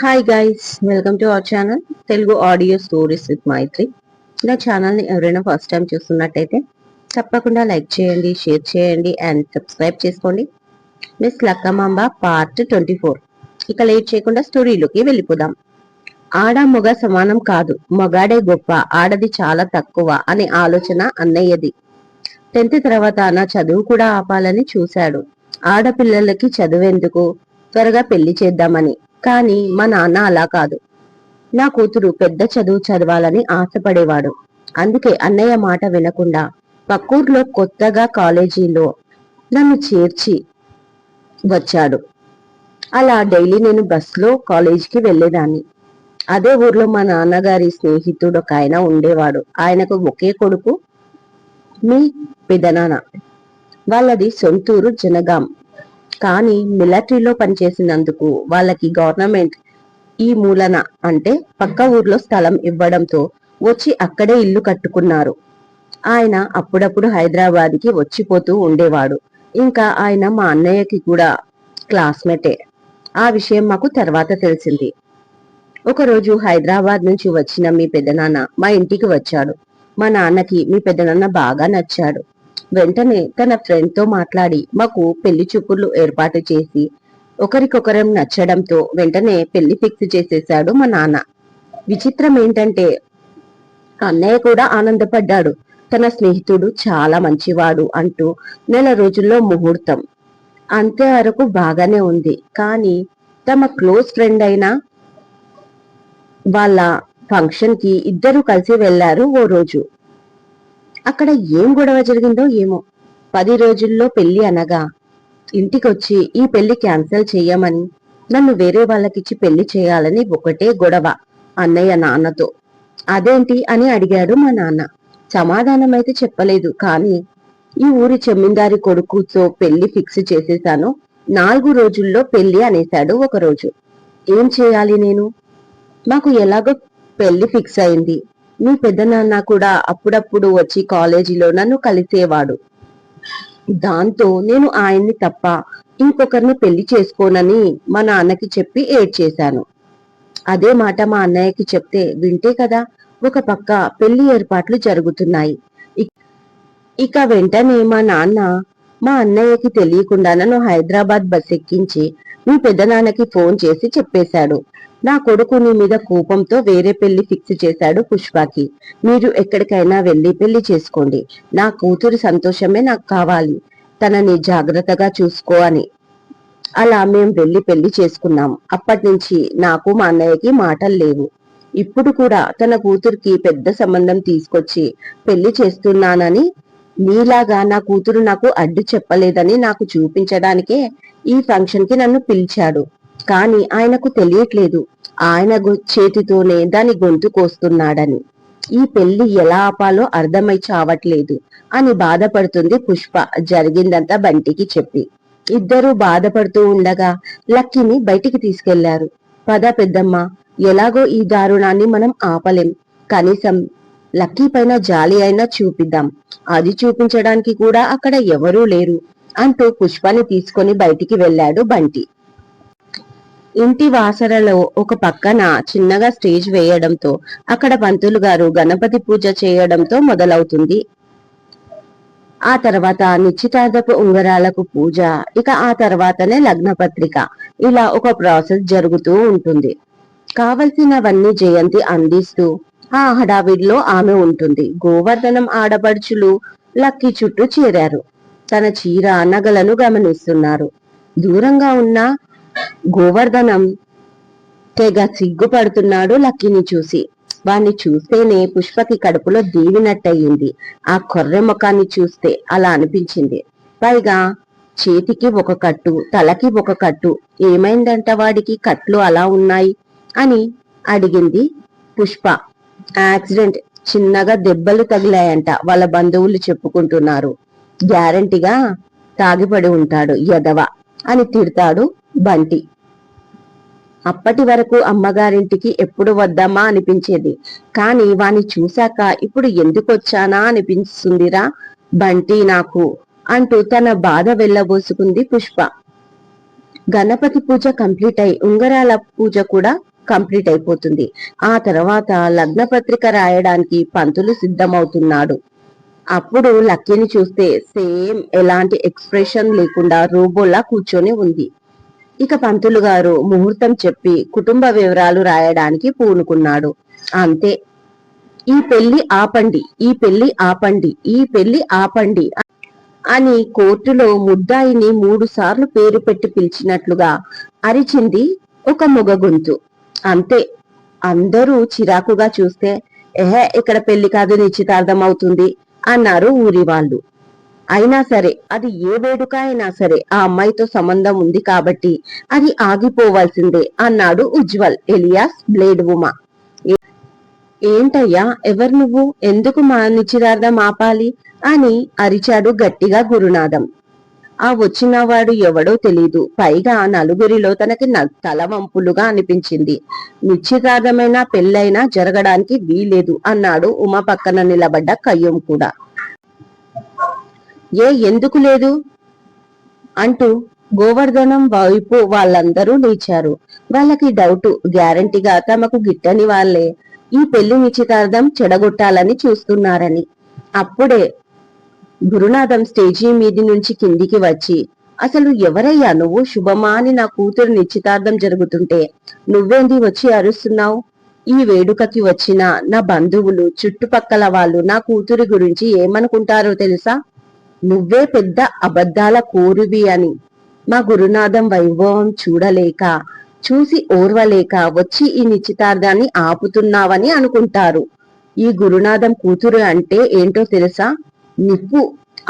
Hi guys welcome to our channel Telugu audio stories with Maitri నా ఛానల్ని ఎవరైనా first time చూస్తున్నట్టయితే తప్పకుండా లైక్ చేయండి షేర్ చేయండి అండ్ సబ్స్క్రైబ్ చేసుకోండి. Miss Lakkamamba part twenty four ఇక లేట్ చేయకుండా స్టోరీలోకి వెళ్ళిపోదాం. ఆడ మొగ సమానం కాదు మొగాడే గొప్ప ఆడది చాలా తక్కువ అనే ఆలోచన అన్నయ్యది. టెన్త్ తర్వాత నా చదువు కూడా ఆపాలని చూశాడు. ఆడపిల్లలకి చదువెందుకు? త్వరగా పెళ్ళి చేద్దామని. కానీ మా నాన్న అలా కాదు. నా కూతురు పెద్ద చదువు చదవాలని ఆశపడేవాడు. అందుకే అన్నయ్య మాట వినకుండా పక్కూర్లో కొత్తగా కాలేజీలో నన్ను చేర్చి వచ్చాడు. అలా డైలీ నేను బస్సులో కాలేజీకి వెళ్ళేదాన్ని. అదే ఊర్లో మా నాన్నగారి స్నేహితుడు ఒక ఆయన ఉండేవాడు. ఆయనకు ఒకే కొడుకు మీ పెదనాన్న. వాళ్ళది సొంతూరు జనగాం. కానీ మిలిటరీలో పనిచేసినందుకు వాళ్ళకి గవర్నమెంట్ ఈ మూలన అంటే పక్క ఊర్లో స్థలం ఇవ్వడంతో వచ్చి అక్కడే ఇల్లు కట్టుకున్నారు. ఆయన అప్పుడప్పుడు హైదరాబాద్కి వచ్చిపోతూ ఉండేవాడు. ఇంకా ఆయన మా అన్నయ్యకి కూడా క్లాస్మేటే. ఆ విషయం మాకు తర్వాత తెలిసింది. ఒకరోజు హైదరాబాద్ నుంచి వచ్చిన మీ పెద్దనాన్న మా ఇంటికి వచ్చాడు. మా నాన్నకి మీ పెద్దనాన్న బాగా నచ్చాడు. వెంటనే తన ఫ్రెండ్తో మాట్లాడి మాకు పెళ్ళి చూపులు ఏర్పాటు చేసి ఒకరికొకరం నచ్చడంతో వెంటనే పెళ్ళి ఫిక్స్ చేసేశాడు మా నాన్న. విచిత్రం ఏంటంటే అన్నయ్య కూడా ఆనందపడ్డాడు. తన స్నేహితుడు చాలా మంచివాడు అంటూ నెల రోజుల్లో ముహూర్తం. అంతే వరకు బాగానే ఉంది. కానీ తమ క్లోజ్ ఫ్రెండ్ అయిన వాళ్ళ ఫంక్షన్కి ఇద్దరు కలిసి వెళ్ళారు ఓ రోజు. అక్కడ ఏం గొడవ జరిగిందో ఏమో. పది రోజుల్లో పెళ్ళి అనగా ఇంటికొచ్చి ఈ పెళ్ళి క్యాన్సిల్ చెయ్యమని నన్ను వేరే వాళ్ళకిచ్చి పెళ్ళి చేయాలని ఒకటే గొడవ అన్నయ్య నాన్నతో. అదేంటి అని అడిగాడు మా నాన్న. సమాధానం అయితే చెప్పలేదు కానీ ఈ ఊరి చెమ్మిందారి కొడుకుతో పెళ్ళి ఫిక్స్ చేసేశాను నాలుగు రోజుల్లో పెళ్ళి అనేశాడు ఒకరోజు. ఏం చేయాలి నేను? మాకు ఎలాగో పెళ్ళి ఫిక్స్ అయింది. మీ పెద్దనాన్న కూడా అప్పుడప్పుడు వచ్చి కాలేజీలో నన్ను కలిసేవాడు. దాంతో నేను ఆయన్ని తప్ప ఇంకొకరిని పెళ్ళి చేసుకోనని మా నాన్నకి చెప్పి ఏడ్చేశాను. అదే మాట మా అన్నయ్యకి చెప్తే వింటే కదా ఒక పక్క పెళ్ళి ఏర్పాట్లు జరుగుతున్నాయి. ఇక వెంటనే మా నాన్న మా అన్నయ్యకి తెలియకుండా నన్ను హైదరాబాద్ బస్ ఎక్కించి మీ పెద్దనాన్నకి ఫోన్ చేసి చెప్పేశాడు. నా కొడుకు నీ మీద కోపంతో వేరే పెళ్ళి ఫిక్స్ చేశాడు పుష్పకి. మీరు ఎక్కడికైనా వెళ్ళి పెళ్ళి చేసుకోండి. నా కూతురు సంతోషమే నాకు కావాలి. తనని జాగ్రత్తగా చూసుకో అని. అలా మేం వెళ్ళి పెళ్ళి చేసుకున్నాం. అప్పటి నుంచి నాకు మా అన్నయ్యకి మాటలు లేవు. ఇప్పుడు కూడా తన కూతురికి పెద్ద సంబంధం తీసుకొచ్చి పెళ్ళి చేస్తున్నానని నీలాగా నా కూతురు నాకు అడ్డు చెప్పలేదని నాకు చూపించడానికే ఈ ఫంక్షన్కి నన్ను పిలిచాడు. కానీ ఆయనకు తెలియట్లేదు. ఆయన చేతితోనే దాని గొంతు కోస్తున్నాడని. ఈ పెళ్ళి ఎలా ఆపాలో అర్థమై చావట్లేదు అని బాధపడుతుంది పుష్ప. జరిగిందంతా బంటికి చెప్పి. ఇద్దరూ బాధపడుతూ ఉండగా లక్కీని బయటికి తీసుకెళ్ళారు. పద పెద్దమ్మ ఎలాగో ఈ దారుణాన్ని మనం ఆపలేం. కనీసం లక్కీ పైన జాలి అయినా చూపిద్దాం. అది చూపించడానికి కూడా అక్కడ ఎవరూ లేరు అంటూ పుష్పని తీసుకొని బయటికి వెళ్ళాడు బంటి. ఇంటి వాసరలో ఒక పక్కన చిన్నగా స్టేజ్ వేయడంతో అక్కడ పంతులు గారు గణపతి పూజ చేయడంతో మొదలవుతుంది. ఆ తర్వాత నిశ్చితార్థపు ఉంగరాలకు పూజ ఇక ఆ తర్వాతనే లగ్నపత్రిక. ఇలా ఒక ప్రాసెస్ జరుగుతూ ఉంటుంది. కావలసినవన్నీ జయంతి అందిస్తూ ఆ హడావిడిలో ఆమె ఉంటుంది. గోవర్ధనం ఆడపడుచులు లక్కీ చుట్టూ చేరారు. తన చీర నగలను గమనిస్తున్నారు. దూరంగా ఉన్న గోవర్ధనం తెగ సిగ్గుపడుతున్నాడు లక్కీని చూసి. వాణ్ణి చూస్తేనే పుష్పకి కడుపులో దీవినట్టయింది. ఆ కొర్రె ముఖాన్ని చూస్తే అలా అనిపించింది. పైగా చేతికి ఒక కట్టు తలకి ఒక కట్టు ఏమైందంట వాడికి? కట్లు అలా ఉన్నాయి? అని అడిగింది పుష్ప. యాక్సిడెంట్. చిన్నగా దెబ్బలు తగిలాయంట వాళ్ళ బంధువులు చెప్పుకుంటున్నారు. గ్యారంటీగా తాగిపడి ఉంటాడు యదవ అని తిడతాడు బంటి. అప్పటి వరకు అమ్మగారింటికి ఎప్పుడు వద్దామా అనిపించేది. కాని వాణ్ణి చూశాక ఇప్పుడు ఎందుకొచ్చానా అనిపిస్తుందిరా బంటి నాకు అంటూ తన బాధ వెళ్ళబోసుకుంది పుష్ప. గణపతి పూజ కంప్లీట్ అయి ఉంగరాల పూజ కూడా కంప్లీట్ అయిపోతుంది. ఆ తర్వాత లగ్న పత్రిక రాయడానికి పంతులు సిద్ధమవుతున్నాడు. అప్పుడు లక్కీని చూస్తే సేమ్ ఎలాంటి ఎక్స్ప్రెషన్ లేకుండా రోబోలా కూర్చొని ఉంది. ఇక పంతులు గారు ముహూర్తం చెప్పి కుటుంబ వివరాలు రాయడానికి పూనుకున్నాడు. అంతే. ఈ పెళ్ళి ఆపండి ఈ పెళ్ళి ఆపండి ఈ పెళ్ళి ఆపండి అని కోర్టులో ముద్దాయిని మూడు సార్లు పేరు పెట్టి పిలిచినట్లుగా అరిచింది ఒక మొగ గొంతు. అంతే. అందరూ చిరాకుగా చూస్తే ఎహే ఇక్కడ పెళ్ళి కాదు నిశ్చితార్థం అవుతుంది అన్నారు ఊరి వాళ్ళు. అయినా సరే అది ఏ వేడుక అయినా సరే ఆ అమ్మాయితో సంబంధం ఉంది కాబట్టి అది ఆగిపోవాల్సిందే అన్నాడు ఉజ్వల్ ఎలియాస్ బ్లేడ్ ఉమా. ఏంటయ్యా ఎవరు నువ్వు? ఎందుకు మా నిశ్చితార్థం ఆపాలి? అని అరిచాడు గట్టిగా గురునాథం. ఆ వచ్చినవాడు ఎవడో తెలీదు. పైగా నలుగురిలో తనకి న- తలవంపులుగా అనిపించింది. నిశ్చితార్థమైన పెళ్ళైనా జరగడానికి వీలేదు అన్నాడు ఉమ పక్కన నిలబడ్డ కయ్యం కూడా. ఏ ఎందుకు లేదు? అంటూ గోవర్ధనం వైపు వాళ్ళందరూ లేచారు. వాళ్ళకి డౌట్ గ్యారంటీగా తమకు గిట్టని వాళ్ళే. ఈ పెళ్ళి నిశ్చితార్థం చెడగొట్టాలని చూస్తున్నారని. అప్పుడే గురునాథం స్టేజీ మీది నుంచి కిందికి వచ్చి అసలు ఎవరయ్యా నువ్వు? శుభమా అని నా కూతురు నిశ్చితార్థం జరుగుతుంటే నువ్వేంది వచ్చి అరుస్తున్నావు? ఈ వేడుకకి వచ్చిన నా బంధువులు చుట్టుపక్కల వాళ్ళు నా కూతురి గురించి ఏమనుకుంటారో తెలుసా? నువ్వే పెద్ద అబద్ధాల కోరువి అని. మా గురునాథం వైభవం చూడలేక చూసి ఓర్వలేక వచ్చి ఈ నిశ్చితార్థాన్ని ఆపుతున్నావని అనుకుంటారు. ఈ గురునాథం కూతురు అంటే ఏంటో తెలుసా? నిప్పు.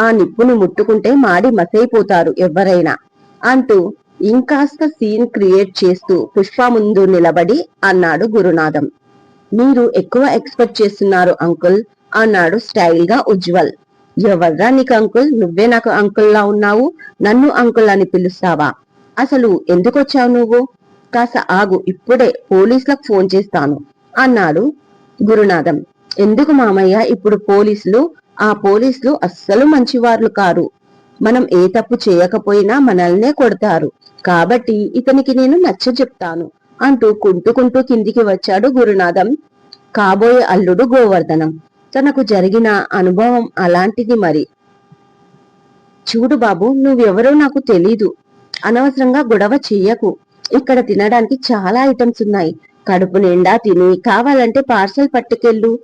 ఆ నిప్పును ముట్టుకుంటే మాడి మసైపోతారు ఎవరైనా అంటూ ఇంకాస్త సీన్ క్రియేట్ చేస్తూ పుష్ప ముందు నిలబడి అన్నాడు గురునాథం. మీరు ఎక్కువ ఎక్స్పెక్ట్ చేస్తున్నారు అంకుల్ అన్నాడు స్టైల్గా ఉజ్వల్. ఎవర్రా నీకు అంకుల్? నువ్వే నాకు అంకుల్లా ఉన్నావు. నన్ను అంకుల్ అని పిలుస్తావా? అసలు ఎందుకు వచ్చావు నువ్వు? కాస్త ఆగు ఇప్పుడే పోలీసులకు ఫోన్ చేస్తాను. అన్నాడు గురునాథం. ఎందుకు మామయ్య ఇప్పుడు పోలీసులు? ఆ పోలీసులు అస్సలు మంచివార్లు కారు. మనం ఏ తప్పు చేయకపోయినా మనల్నే కొడతారు. కాబట్టి ఇతనికి నేను నచ్చ చెప్తాను అంటూ కుంటుకుంటూ కిందికి వచ్చాడు గురునాథం. కాబోయే అల్లుడు గోవర్ధనం. తనకు జరిగిన అనుభవం అలాంటిది మరి. చూడు బాబు నువ్వెవరో నాకు తెలీదు. అనవసరంగా గొడవ చెయ్యకు. ఇక్కడ తినడానికి చాలా ఐటమ్స్ ఉన్నాయి. కడుపు నిండా తిని కావాలంటే పార్సల్ పట్టుకెళ్ళు.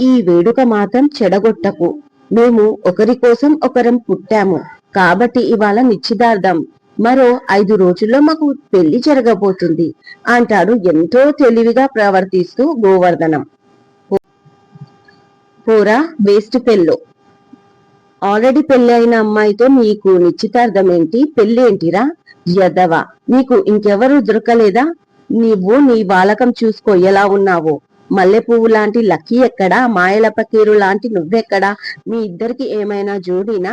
ఈ వేడుక మాత్రం చెడగొట్టకు. మేము ఒకరి కోసం ఒకరం పుట్టాము. కాబట్టి ఇవాళ నిశ్చితార్థం. మరో ఐదు రోజుల్లో మాకు పెళ్ళి జరగబోతుంది. అంటాడు ఎంతో తెలివిగా ప్రవర్తిస్తూ గోవర్ధనం. పోరా వేస్ట్ పెళ్ళో. ఆల్రెడీ పెళ్ళి అయిన అమ్మాయితో నీకు నిశ్చితార్థం ఏంటి పెళ్ళి ఏంటిరా యదవ. నీకు ఇంకెవరు దొరకలేదా? నీవు నీ బాలకం చూసుకో ఎలా ఉన్నావో? మల్లె పువ్వు లాంటి లక్కీ ఎక్కడా? మాయల పకీరు లాంటి నువ్వెక్కడా? మీ ఇద్దరికి ఏమైనా జోడీనా?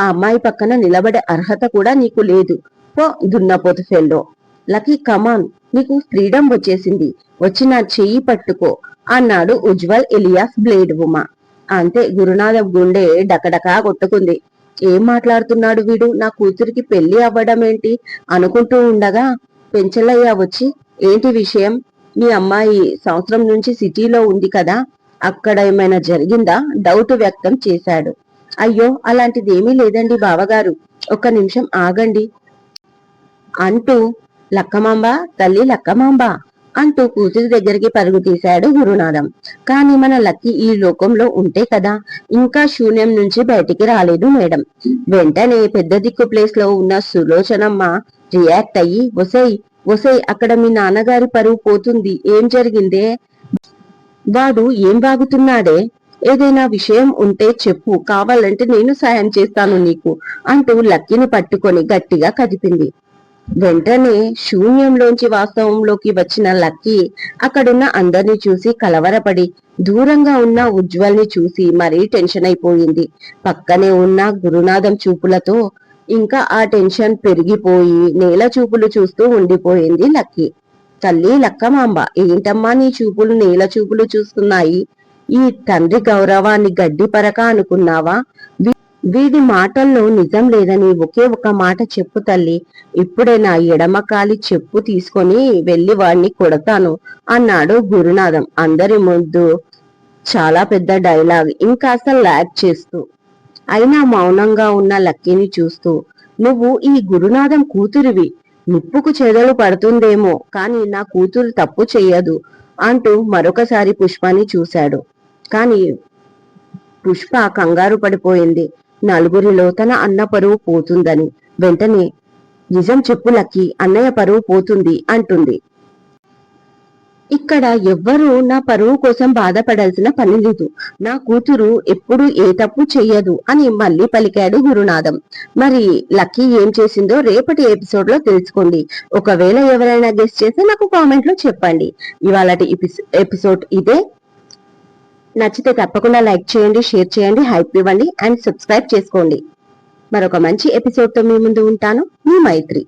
ఆ అమ్మాయి పక్కన నిలబడే అర్హత కూడా నీకు లేదు. పో దున్నపోతు ఫెల్లో. Lucky come on. నీకు ఫ్రీడమ్ వచ్చేసింది. వచ్చిన చెయ్యి పట్టుకో. అన్నాడు ఉజ్వల్ ఇలియాస్ బ్లేడ్ ఉమా. అంతే గురునాథ గుండె డకడకా కొట్టుకుంది. ఏం మాట్లాడుతున్నాడు వీడు? నా కూతురికి పెళ్ళి అవ్వడం ఏంటి అనుకుంటూ ఉండగా పెంచలయ్య వచ్చి ఏంటి విషయం? మీ అమ్మాయి సంవత్సరం నుంచి సిటీలో ఉంది కదా అక్కడ ఏమైనా జరిగిందా? డౌట్ వ్యక్తం చేశాడు. అయ్యో అలాంటిది ఏమీ లేదండి బావగారు. ఒక్క నిమిషం ఆగండి అంటూ లక్కమాంబ తల్లి లక్కమాంబ అంటూ కూతురి దగ్గరికి పరుగు తీశాడు గురునాథం. కానీ మన లక్కీ ఈ లోకంలో ఉంటే కదా? ఇంకా శూన్యం నుంచి బయటికి రాలేదు మేడం. వెంటనే పెద్ద దిక్కు ప్లేస్లో ఉన్న సులోచనమ్మ రియాక్ట్ అయ్యి ఒసై ఒసై అక్కడ మీ నాన్నగారి పరువు పోతుంది. ఏం జరిగిందే? వాడు ఏం బాగుతున్నాడే ఏదైనా విషయం ఉంటే చెప్పు. కావాలంటే నేను సాయం చేస్తాను నీకు అంటూ లక్కీని పట్టుకొని గట్టిగా కదిపింది. వెంటనే శూన్యంలోంచి వాస్తవంలోకి వచ్చిన లక్కీ అక్కడున్న అందరిని చూసి కలవరపడి దూరంగా ఉన్న ఉజ్వల్ని చూసి మరీ టెన్షన్ అయిపోయింది. పక్కనే ఉన్న గురునాథం చూపులతో ఇంకా ఆ టెన్షన్ పెరిగిపోయి నేల చూపులు చూస్తూ ఉండిపోయింది లక్కీ. తల్లి లక్కమాంబ ఏంటమ్మా నీ చూపులు నేల చూపులు చూస్తున్నాయి? ఈ తండ్రి గౌరవాన్ని గడ్డి పరక అనుకున్నావా? వీడి మాటల్లో నిజం లేదని ఒకే ఒక మాట చెప్పు తల్లి. ఇప్పుడే నా ఎడమకాలి చెప్పు తీసుకొని వెళ్ళి వాడిని కొడతాను అన్నాడు గురునాథం. అందరి ముందు చాలా పెద్ద డైలాగ్ ఇంకాస్త లాగ్ చేస్తూ. అయినా మౌనంగా ఉన్న లక్కీని చూస్తూ నువ్వు ఈ గురునాథం కూతురివి. నిప్పుకు చెదలు పడుతుందేమో కాని నా కూతురు తప్పు చెయ్యదు అంటూ మరొకసారి పుష్పాని చూశాడు. కాని పుష్ప కంగారు పడిపోయింది. నలుగురిలో తన అన్న పరువు పోతుందని. వెంటనే నిజం చెప్పు లక్కి అన్నయ్య పరువు పోతుంది అంటుంది. ఇక్కడ ఎవ్వరూ నా పరువు కోసం బాధపడాల్సిన పని లేదు. నా కూతురు ఎప్పుడు ఏ తప్పు చెయ్యదు అని మళ్ళీ పలికాడు గురునాథం. మరి లక్కీ ఏం చేసిందో రేపటి ఎపిసోడ్లో తెలుసుకోండి. ఒకవేళ ఎవరైనా గెస్ట్ చేస్తే నాకు కామెంట్లో చెప్పండి ఇవాళ ఎపిసోడ్ ఇదే. నచ్చితే తప్పకుండా లైక్ చేయండి షేర్ చేయండి హైప్ ఇవ్వండి అండ్ సబ్స్క్రైబ్ చేసుకోండి. మరొక మంచి ఎపిసోడ్తో మీ ముందు ఉంటాను. మీ మైత్రి.